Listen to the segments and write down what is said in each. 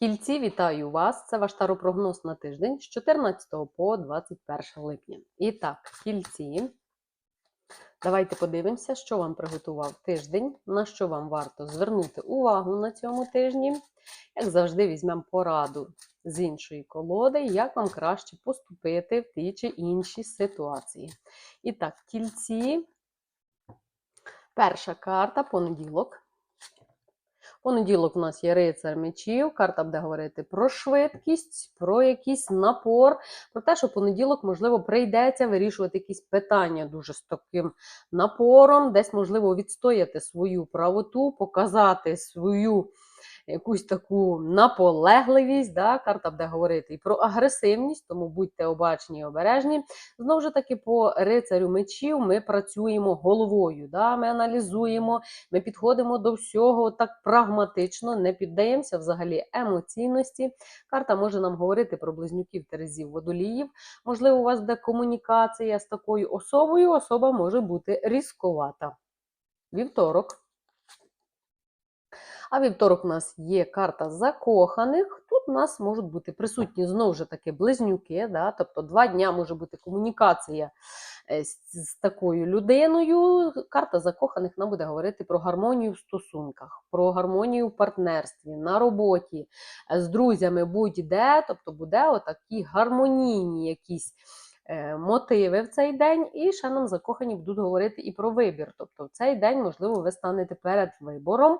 Кільці, вітаю вас! Це ваш таропрогноз на тиждень з 14 по 21 липня. І так, кільці. Давайте подивимося, що вам приготував тиждень, на що вам варто звернути увагу на цьому тижні. Як завжди, візьмемо пораду з іншої колоди, як вам краще поступити в ті чи інші ситуації. І так, кільці. Перша карта понеділок. Понеділок у нас є рицар мечів. Карта буде говорити про швидкість, про якийсь напор, про те, що понеділок, можливо, прийдеться вирішувати якісь питання дуже з таким напором, десь, можливо, відстояти свою правоту, показати свою якусь таку наполегливість. Да? Карта буде говорити і про агресивність, тому будьте обачні і обережні. Знову ж таки, по рицарю мечів ми працюємо головою, да? ми аналізуємо, ми підходимо до всього так прагматично, не піддаємося взагалі емоційності. Карта може нам говорити про близнюків Терезів водоліїв. Можливо, у вас буде комунікація з такою особою, особа може бути різковата. Вівторок. А вівторок у нас є карта закоханих. Тут у нас можуть бути присутні знову ж таки близнюки, да? тобто два дня може бути комунікація е, з, такою людиною. Карта закоханих нам буде говорити про гармонію в стосунках, про гармонію в партнерстві, на роботі, е, з друзями будь-де, тобто буде отакі гармонійні якісь. е, Мотиви в цей день, і ще нам закохані будуть говорити і про вибір. Тобто, в цей день, можливо, ви станете перед вибором,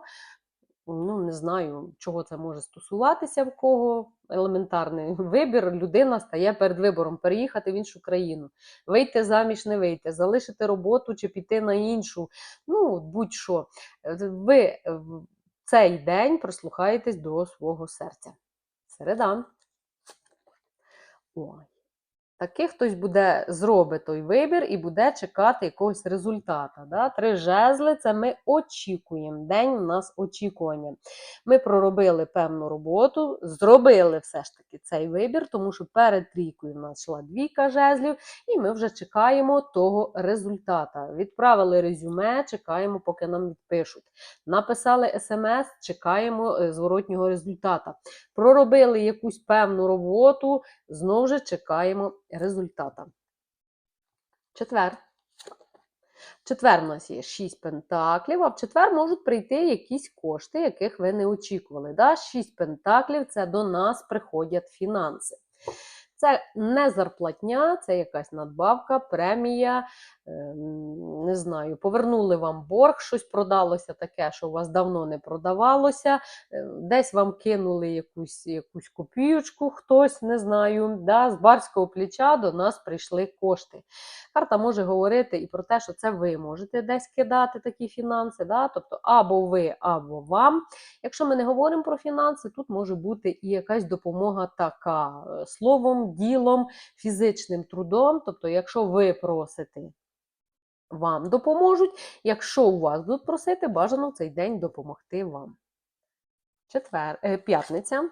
ну не знаю, чого це може стосуватися в кого. Елементарний вибір, людина стає перед вибором переїхати в іншу країну, вийти заміж, не вийти, залишити роботу чи піти на іншу. Ну, будь-що. Ви в цей день прислухаєтесь до свого серця. Середа. Ой. Таки хтось буде зробить той вибір і буде чекати якогось результата. Да? Три жезли це ми очікуємо. День у нас очікування. Ми проробили певну роботу, зробили все ж таки цей вибір, тому що перед трійкою в нас йшла двійка жезлів, і ми вже чекаємо того результата. Відправили резюме, чекаємо, поки нам відпишуть. Написали смс, чекаємо е, зворотнього результата. Проробили якусь певну роботу, знову ж чекаємо результата. Четвер. Четвер у нас є 6 пентаклів, а в четвер можуть прийти якісь кошти, яких ви не очікували. Да? 6 пентаклів це до нас приходять фінанси. Це не зарплатня, це якась надбавка, премія. Е, Не знаю, повернули вам борг, щось продалося таке, що у вас давно не продавалося. е, Десь вам кинули якусь, якусь копійочку, хтось, не знаю. Да? З барського плеча до нас прийшли кошти. Карта може говорити і про те, що це ви можете десь кидати такі фінанси. Да? Тобто або ви, або вам. Якщо ми не говоримо про фінанси, тут може бути і якась допомога така е, словом, ділом, фізичним трудом. Тобто, якщо ви просите, вам допоможуть. Якщо у вас будуть просити, бажано в цей день допомогти вам. Четвер, е, п'ятниця.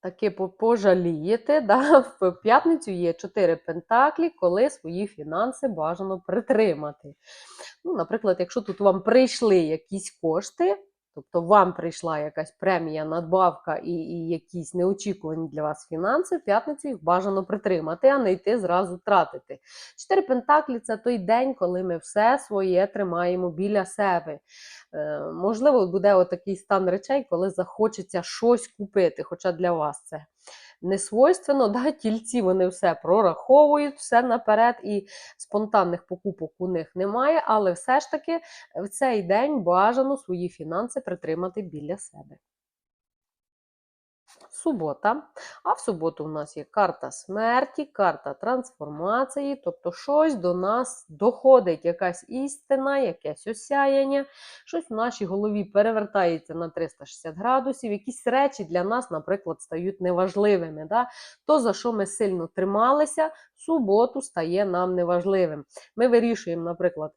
Таки пожалієте. Да? В п'ятницю є чотири пентаклі, коли свої фінанси бажано притримати. Ну, наприклад, якщо тут вам прийшли якісь кошти, тобто вам прийшла якась премія, надбавка і, і якісь неочікувані для вас фінанси, в п'ятницю їх бажано притримати, а не йти зразу тратити. Чотири пентаклі це той день, коли ми все своє тримаємо біля себе. Е, можливо, буде отакий стан речей, коли захочеться щось купити, хоча для вас це не свойственно, да, тільці вони все прораховують, все наперед, і спонтанних покупок у них немає, але все ж таки в цей день бажано свої фінанси притримати біля себе. Субота. А в суботу у нас є карта смерті, карта трансформації, тобто щось до нас доходить, якась істина, якесь осяяння, щось в нашій голові перевертається на 360 градусів, якісь речі для нас, наприклад, стають неважливими. Да? То, за що ми сильно трималися, суботу стає нам неважливим. Ми вирішуємо, наприклад,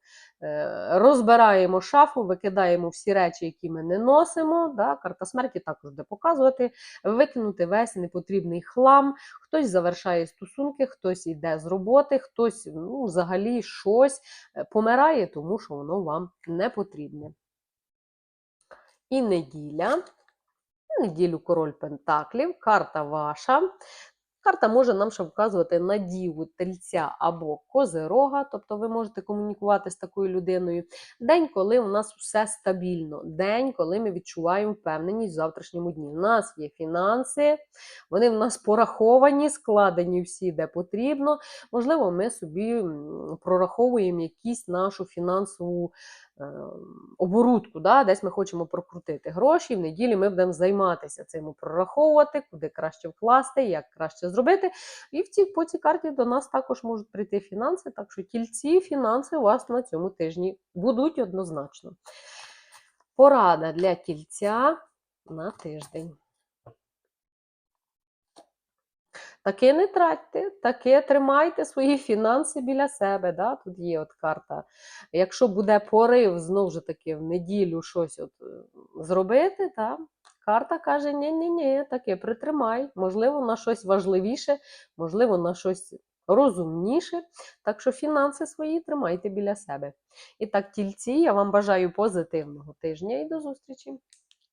розбираємо шафу, викидаємо всі речі, які ми не носимо. Да? Карта смерті також буде показувати, викинути весь непотрібний хлам. Хтось завершає стосунки, хтось йде з роботи, хтось ну, взагалі щось е, помирає, тому що воно вам не потрібне. І неділя. Неділю король Пентаклів, карта ваша. Карта може нам ще вказувати на діву тельця або козирога, тобто ви можете комунікувати з такою людиною. День, коли у нас все стабільно, день, коли ми відчуваємо впевненість в завтрашньому дні. У нас є фінанси, вони в нас пораховані, складені всі, де потрібно. Можливо, ми собі прораховуємо якісь нашу фінансову оборудку, да? десь ми хочемо прокрутити гроші. В неділі ми будемо займатися цим прораховувати, куди краще вкласти, як краще зробити. І в цій, по цій карті до нас також можуть прийти фінанси, так що тільці фінанси у вас на цьому тижні будуть однозначно. Порада для тільця на тиждень. Таки не тратьте, таки тримайте свої фінанси біля себе. Да? Тут є от карта. Якщо буде порив, знову ж таки, в неділю щось от, зробити, та? карта каже: ні-ні-ні, таки притримай. Можливо, на щось важливіше, можливо, на щось розумніше. Так що фінанси свої тримайте біля себе. І так, тільці, я вам бажаю позитивного тижня і до зустрічі!